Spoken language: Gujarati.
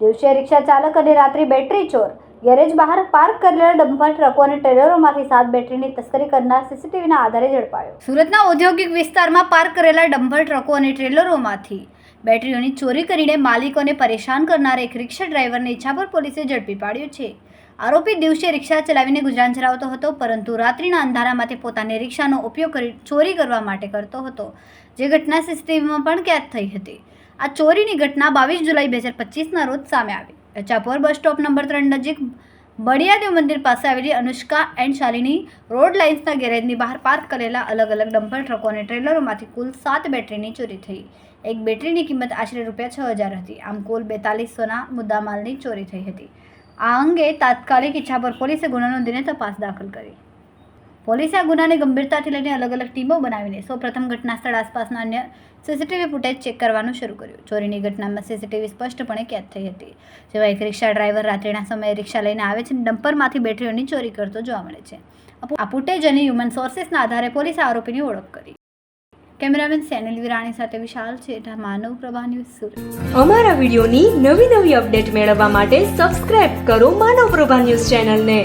દિવસે રિક્ષા ચાલક અને રાત્રિ બેટરી ચોર. ગેરેજ બહાર પાર્ક કરેલા ડમ્પર, ટ્રકો અને ટ્રેલરોમાંથી સાત બેટરીની તસ્કરી કરનાર સીસીટીવીના આધારે ઝડપાયો. સુરતના ઔદ્યોગિક વિસ્તારમાં પાર્ક કરેલા ડમ્પર, ટ્રકો અને ટ્રેલરોમાંથી બેટરીઓની ચોરી કરીને માલિકોને પરેશાન કરનાર એક રિક્ષા ડ્રાઈવરને ઈચ્છાપુર પોલીસે ઝડપી પાડ્યો છે. આરોપી દિવસે રિક્ષા ચલાવીને ગુજરાન ચલાવતો હતો, પરંતુ રાત્રિના અંધારામાંથી પોતાની રિક્ષાનો ઉપયોગ કરી ચોરી કરવા માટે કરતો હતો, જે ઘટના સીસીટીવીમાં પણ કેદ થઈ હતી. આ ચોરીની ઘટના બાવીસ જુલાઈ બે હજાર પચીસના રોજ સામે આવી. અચાપોર બસ સ્ટોપ નંબર ત્રણ નજીક બળિયાદેવ મંદિર પાસે આવેલી અનુષ્કા એન્ડ શાલિની રોડ લાઇન્સના ગેરેજની બહાર પાર્ક કરેલા અલગ અલગ ડમ્પર ટ્રકો અને ટ્રેલરોમાંથી કુલ સાત બેટરીની ચોરી થઈ. એક બેટરીની કિંમત આશરે રૂપિયા છ હજાર હતી. આમ કુલ બેતાલીસોના મુદ્દામાલની ચોરી થઈ હતી. આ અંગે તાત્કાલિક ઈચ્છાપુર પોલીસે ગુનો નોંધીને તપાસ દાખલ કરી. પોલીસે આ ગુનાને ગંભીરતાથી લઈને અલગ અલગ ટીમો બનાવીને સૌપ્રથમ ઘટના સ્થળ આસપાસના અન્ય સીસીટીવી ફૂટેજ ચેક કરવાનું શરૂ કર્યું. ચોરીની ઘટનામાં સીસીટીવી સ્પષ્ટપણે કેદ થઈ હતી. જેવા એક રિક્ષા ડ્રાઈવર રાત્રિના સમયે રિક્ષા લઈને આવે છે ડમ્પરમાંથી બેટરીઓની ચોરી કરતો જોવા મળે છે. આ ફૂટેજ અને હ્યુમન સોર્સિસના આધારે પોલીસે આરોપીની ઓળખ કરી. કેમેરામેન સેનિલ વિરાણી સાથે વિશાલ છેઠા, માનવ પ્રભા ન્યૂઝ સુરત. અમારા વિડીયોની નવી નવી અપડેટ મેળવવા માટે સબસ્ક્રાઇબ કરો માનવ પ્રભા ન્યૂઝ ચેનલને.